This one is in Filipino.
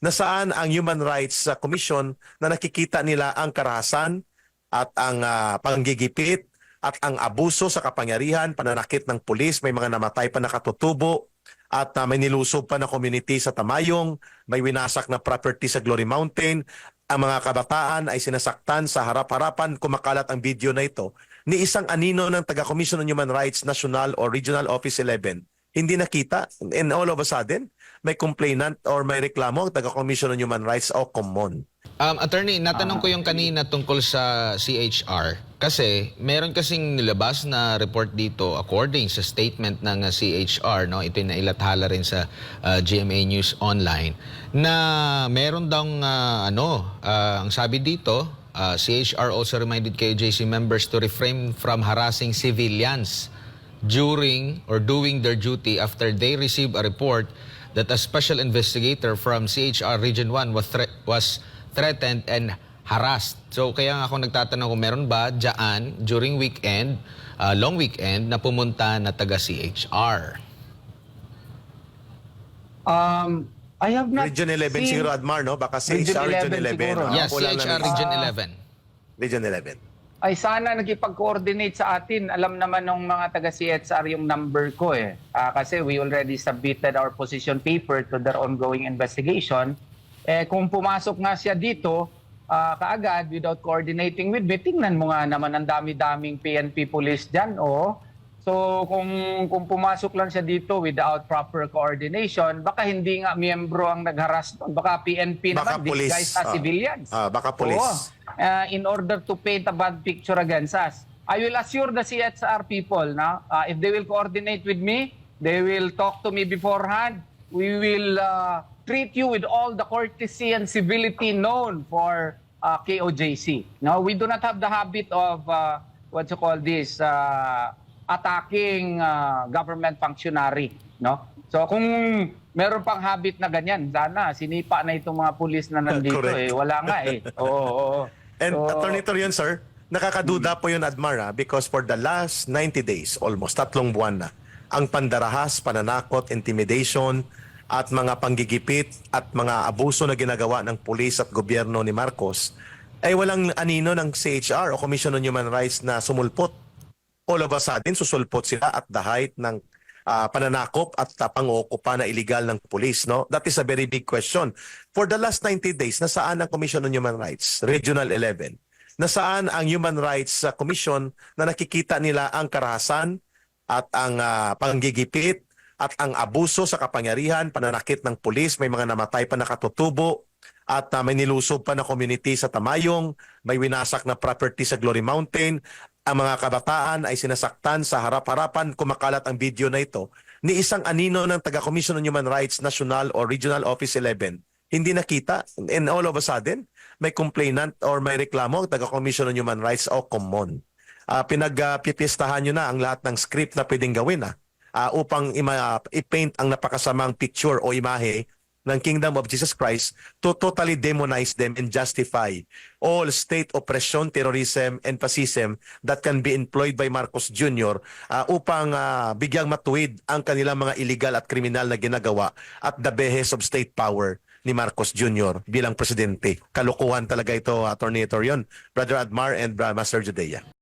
na saan ang Human Rights ah, Commission na nakikita nila ang karahasan at ang ah, panggigipit at ang abuso sa kapangyarihan, pananakit ng pulis, may mga namatay pa nakatutubo at ah, may nilusob pa na community sa Tamayong, may winasak na property sa Glory Mountain, ang mga kabataan ay sinasaktan sa harap-harapan, kumakalat ang video na ito, ni isang anino ng taga-Commission on Human Rights National or Regional Office 11, hindi nakita. And all of a sudden, may complainant or may reklamo ang taga-Commission on Human Rights o common. Um, attorney, natanong ko yung kanina tungkol sa CHR kasi meron kasing nilabas na report dito according sa statement ng uh, CHR, no, ito yung nailathala rin sa uh, GMA News Online, na meron daw uh, ano, uh, ang sabi dito, uh, CHR also reminded KJC members to refrain from harassing civilians during or doing their duty after they receive a report that a special investigator from CHR Region 1 was, thre- was threatened and harassed. So kaya nga ako nagtatanong kung meron ba dyan during weekend, uh, long weekend, na pumunta na taga CHR. Um, I have not Region 11 seen- siguro, Admar, no? Baka si Region Region 11. 11 siguro, no? yes, ako CHR lang- Region Ah. 11. Region 11. Ay sana nagkipag-coordinate sa atin. Alam naman ng mga taga CHR yung number ko eh. Ah, kasi we already submitted our position paper to their ongoing investigation. Eh kung pumasok nga siya dito ah, kaagad without coordinating with me, tingnan mo nga naman ang dami-daming PNP police dyan. Oh. So kung kung pumasok lang siya dito without proper coordination, baka hindi nga miyembro ang nagharas. Baka PNP Baka naman, police. disguised as Ah. civilians. Ah, baka police. Oo. Uh, in order to paint a bad picture against us. I will assure the CHR people na uh, if they will coordinate with me, they will talk to me beforehand. We will uh, treat you with all the courtesy and civility known for uh, KOJC. No, we do not have the habit of uh, what you call this uh, attacking uh, government functionary. No, so kung meron pang habit na ganyan, sana sinipa na itong mga pulis na nandito Correct. eh. Wala nga eh. Oo, oo. And So, Attorney Torion, sir, nakakaduda po yun, Admar, ah, because for the last 90 days, almost tatlong buwan na, ang pandarahas, pananakot, intimidation, at mga panggigipit at mga abuso na ginagawa ng pulis at gobyerno ni Marcos, ay walang anino ng CHR o Commission on Human Rights na sumulpot. All of a sudden, susulpot sila at the height ng ah, pananakop at uh, pangokupa na illegal ng pulis. No? That is a very big question. For the last 90 days, nasaan ang Commission on Human Rights? Regional 11. Nasaan ang Human Rights ah, Commission na nakikita nila ang karahasan at ang ah, panggigipit at ang abuso sa kapangyarihan, pananakit ng pulis, may mga namatay pa nakatutubo, at ah, may nilusob pa na community sa Tamayong, may winasak na property sa Glory Mountain, ang mga kabataan ay sinasaktan sa harap-harapan, kumakalat ang video na ito, ni isang anino ng taga-Commission on Human Rights National or Regional Office 11, hindi nakita. And all of a sudden, may complainant or may reklamo ang taga-Commission on Human Rights o common. Uh, pinagpipistahan nyo na ang lahat ng script na pwedeng gawin ah, ah, upang ima- i-paint ang napakasamang picture o imahe ng Kingdom of Jesus Christ to totally demonize them and justify all state oppression, terrorism, and fascism that can be employed by Marcos Jr. ah, upang ah, bigyang matuwid ang kanilang mga illegal at kriminal na ginagawa at the behest of state power ni Marcos Jr. bilang presidente. Kalukuhan talaga ito, Attorney Torion, Brother Admar and Bra- Master Judea.